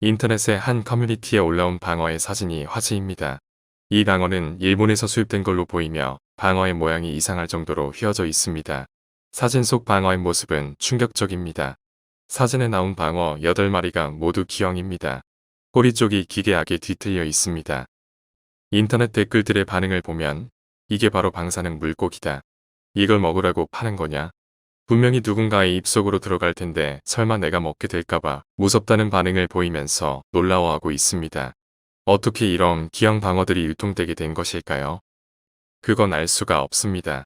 인터넷의 한 커뮤니티에 올라온 방어의 사진이 화제입니다. 이 방어는 일본에서 수입된 걸로 보이며 방어의 모양이 이상할 정도로 휘어져 있습니다. 사진 속 방어의 모습은 충격적입니다. 사진에 나온 방어 8마리가 모두 기형입니다. 꼬리 쪽이 기괴하게 뒤틀려 있습니다. 인터넷 댓글들의 반응을 보면 이게 바로 방사능 물고기다. 이걸 먹으라고 파는 거냐? 분명히 누군가의 입속으로 들어갈 텐데 설마 내가 먹게 될까봐 무섭다는 반응을 보이면서 놀라워하고 있습니다. 어떻게 이런 기형 방어들이 유통되게 된 것일까요? 그건 알 수가 없습니다.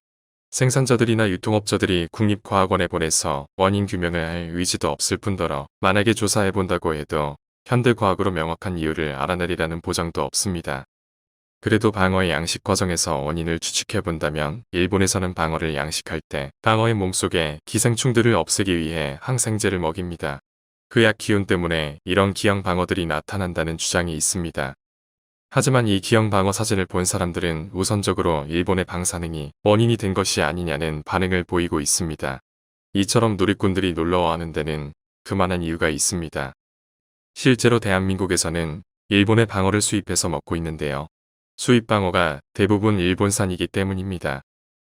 생산자들이나 유통업자들이 국립과학원에 보내서 원인 규명을 할 의지도 없을 뿐더러 만약에 조사해본다고 해도 현대과학으로 명확한 이유를 알아내리라는 보장도 없습니다. 그래도 방어의 양식 과정에서 원인을 추측해 본다면 일본에서는 방어를 양식할 때 방어의 몸속에 기생충들을 없애기 위해 항생제를 먹입니다. 그 약 기운 때문에 이런 기형 방어들이 나타난다는 주장이 있습니다. 하지만 이 기형 방어 사진을 본 사람들은 우선적으로 일본의 방사능이 원인이 된 것이 아니냐는 반응을 보이고 있습니다. 이처럼 누리꾼들이 놀러와하는 데는 그만한 이유가 있습니다. 실제로 대한민국에서는 일본의 방어를 수입해서 먹고 있는데요. 수입 방어가 대부분 일본산이기 때문입니다.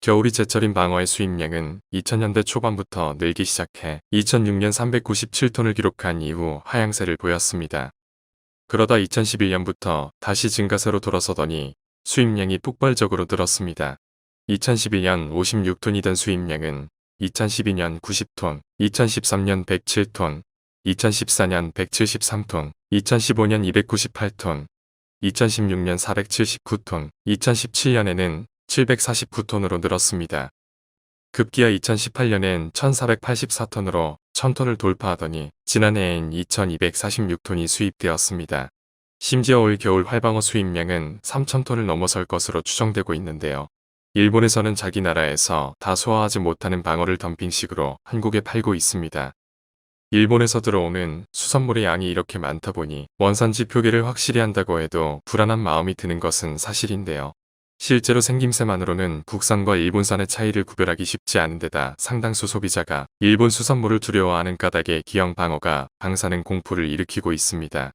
겨울이 제철인 방어의 수입량은 2000년대 초반부터 늘기 시작해 2006년 397톤을 기록한 이후 하향세를 보였습니다. 그러다 2011년부터 다시 증가세로 돌아서더니 수입량이 폭발적으로 늘었습니다. 2011년 56톤이던 수입량은 2012년 90톤, 2013년 107톤, 2014년 173톤, 2015년 298톤, 2016년 479톤, 2017년에는 749톤으로 늘었습니다. 급기야 2018년엔 1484톤으로 1000톤을 돌파하더니 지난해엔 2246톤이 수입되었습니다. 심지어 올 겨울 활방어 수입량은 3000톤을 넘어설 것으로 추정되고 있는데요. 일본에서는 자기 나라에서 다 소화하지 못하는 방어를 덤핑식으로 한국에 팔고 있습니다. 일본에서 들어오는 수산물의 양이 이렇게 많다 보니 원산지 표기를 확실히 한다고 해도 불안한 마음이 드는 것은 사실인데요. 실제로 생김새만으로는 국산과 일본산의 차이를 구별하기 쉽지 않은 데다 상당수 소비자가 일본 수산물을 두려워하는 까닭에 기형 방어가 방사능 공포를 일으키고 있습니다.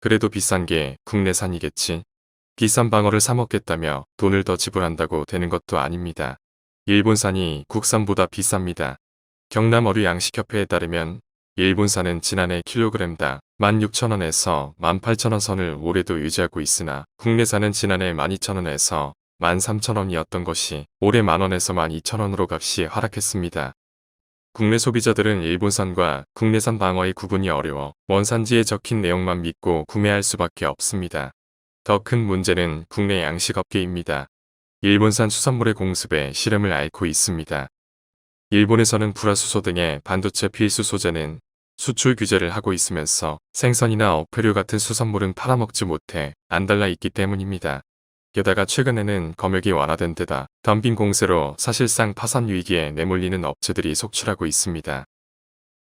그래도 비싼 게 국내산이겠지. 비싼 방어를 사 먹겠다며 돈을 더 지불한다고 되는 것도 아닙니다. 일본산이 국산보다 비쌉니다. 경남 어류 양식협회에 따르면 일본산은 지난해 킬로그램당 16,000원에서 18,000원 선을 올해도 유지하고 있으나 국내산은 지난해 12,000원에서 13,000원이었던 것이 올해 만원에서 12,000원으로 값이 하락했습니다. 국내 소비자들은 일본산과 국내산 방어의 구분이 어려워 원산지에 적힌 내용만 믿고 구매할 수밖에 없습니다. 더 큰 문제는 국내 양식업계입니다. 일본산 수산물의 공습에 실험을 앓고 있습니다. 일본에서는 불화수소 등의 반도체 필수 소재는 수출 규제를 하고 있으면서 생선이나 어패류 같은 수산물은 팔아먹지 못해 안 달라 있기 때문입니다. 게다가 최근에는 검역이 완화된 데다 덤핑 공세로 사실상 파산 위기에 내몰리는 업체들이 속출하고 있습니다.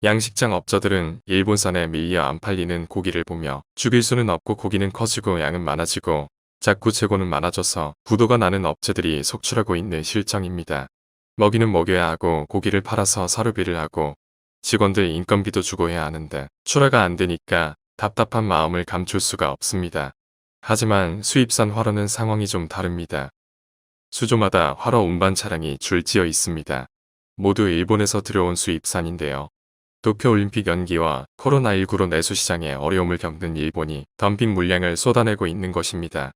양식장 업자들은 일본산에 밀려 안 팔리는 고기를 보며 죽일 수는 없고 고기는 커지고 양은 많아지고 자꾸 재고는 많아져서 부도가 나는 업체들이 속출하고 있는 실정입니다. 먹이는 먹여야 하고 고기를 팔아서 사료비를 하고 직원들 인건비도 주고 해야 하는데 출하가 안 되니까 답답한 마음을 감출 수가 없습니다. 하지만 수입산 화로는 상황이 좀 다릅니다. 수조마다 화로 운반 차량이 줄지어 있습니다. 모두 일본에서 들어온 수입산인데요. 도쿄올림픽 연기와 코로나19로 내수시장에 어려움을 겪는 일본이 덤핑 물량을 쏟아내고 있는 것입니다.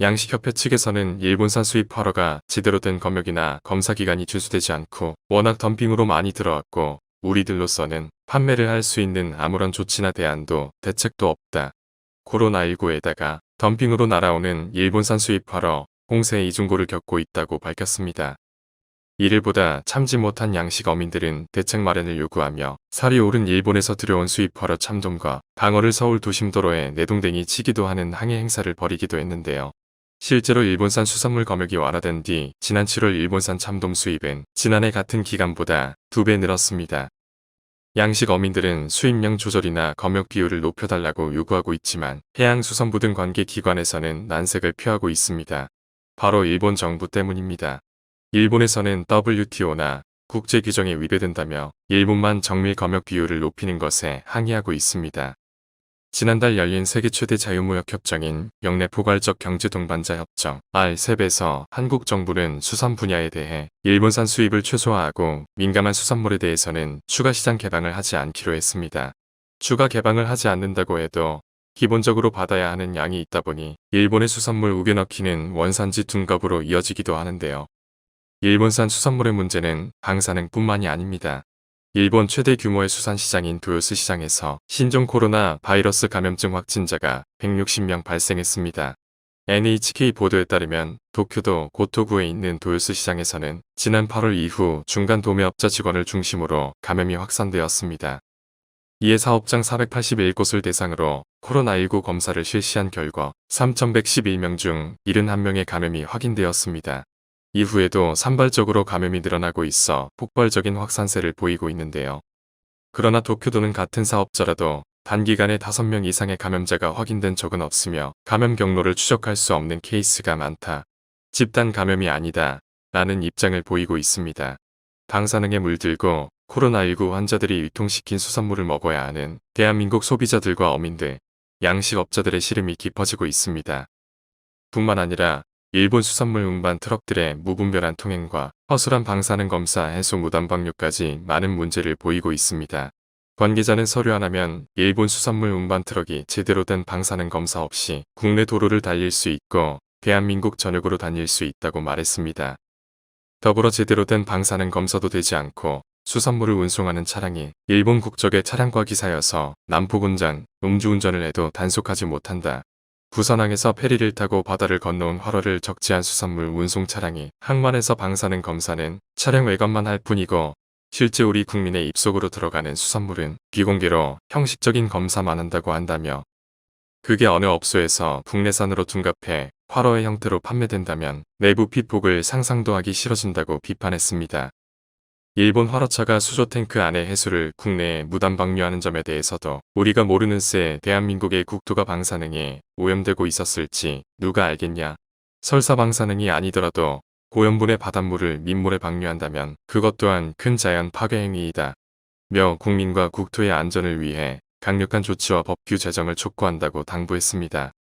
양식협회 측에서는 일본산 수입 화로가 제대로 된 검역이나 검사 기간이 준수되지 않고 워낙 덤핑으로 많이 들어왔고 우리들로서는 판매를 할 수 있는 아무런 조치나 대안도 대책도 없다. 코로나19에다가 덤핑으로 날아오는 일본산 수입 화로 공세 이중고를 겪고 있다고 밝혔습니다. 이를 보다 참지 못한 양식 어민들은 대책 마련을 요구하며 살이 오른 일본에서 들여온 수입 화로 참돔과 방어를 서울 도심도로에 내동댕이 치기도 하는 항해 행사를 벌이기도 했는데요. 실제로 일본산 수산물 검역이 완화된 뒤 지난 7월 일본산 참돔 수입은 지난해 같은 기간보다 두배 늘었습니다. 양식 어민들은 수입량 조절이나 검역 비율을 높여달라고 요구하고 있지만 해양수산부 등 관계 기관에서는 난색을 표하고 있습니다. 바로 일본 정부 때문입니다. 일본에서는 WTO나 국제 규정에 위배된다며 일본만 정밀 검역 비율을 높이는 것에 항의하고 있습니다. 지난달 열린 세계 최대 자유무역 협정인 영내 포괄적 경제 동반자 협정 RCEP에서 한국 정부는 수산 분야에 대해 일본산 수입을 최소화하고 민감한 수산물에 대해서는 추가 시장 개방을 하지 않기로 했습니다. 추가 개방을 하지 않는다고 해도 기본적으로 받아야 하는 양이 있다 보니 일본의 수산물 우겨넣기는 원산지 둔갑으로 이어지기도 하는데요. 일본산 수산물의 문제는 방사능뿐만이 아닙니다. 일본 최대 규모의 수산시장인 도요스 시장에서 신종 코로나 바이러스 감염증 확진자가 160명 발생했습니다. NHK 보도에 따르면 도쿄도 고토구에 있는 도요스 시장에서는 지난 8월 이후 중간 도매업자 직원을 중심으로 감염이 확산되었습니다. 이에 사업장 481곳을 대상으로 코로나19 검사를 실시한 결과 3,111명 중 71명의 감염이 확인되었습니다. 이후에도 산발적으로 감염이 늘어나고 있어 폭발적인 확산세를 보이고 있는데요. 그러나 도쿄도는 같은 사업자라도 단기간에 5명 이상의 감염자가 확인된 적은 없으며 감염 경로를 추적할 수 없는 케이스가 많다. 집단 감염이 아니다. 라는 입장을 보이고 있습니다. 방사능에 물들고 코로나19 환자들이 유통시킨 수산물을 먹어야 하는 대한민국 소비자들과 어민들, 양식업자들의 시름이 깊어지고 있습니다. 뿐만 아니라 일본 수산물 운반 트럭들의 무분별한 통행과 허술한 방사능 검사 해소 무단 방류까지 많은 문제를 보이고 있습니다. 관계자는 서류 하나면 일본 수산물 운반 트럭이 제대로 된 방사능 검사 없이 국내 도로를 달릴 수 있고 대한민국 전역으로 다닐 수 있다고 말했습니다. 더불어 제대로 된 방사능 검사도 되지 않고 수산물을 운송하는 차량이 일본 국적의 차량과 기사여서 남포군장, 음주운전을 해도 단속하지 못한다. 부산항에서 페리를 타고 바다를 건너온 활어를 적재한 수산물 운송 차량이 항만에서 방사능 검사는 차량 외관만 할 뿐이고 실제 우리 국민의 입속으로 들어가는 수산물은 비공개로 형식적인 검사만 한다고 한다며 그게 어느 업소에서 국내산으로 둔갑해 활어의 형태로 판매된다면 내부 피폭을 상상도 하기 싫어진다고 비판했습니다. 일본 화로차가 수조 탱크 안에 해수를 국내에 무단 방류하는 점에 대해서도 우리가 모르는 새 대한민국의 국토가 방사능에 오염되고 있었을지 누가 알겠냐. 설사 방사능이 아니더라도 고염분의 바닷물을 민물에 방류한다면 그것 또한 큰 자연 파괴 행위이다. 며 국민과 국토의 안전을 위해 강력한 조치와 법규 제정을 촉구한다고 당부했습니다.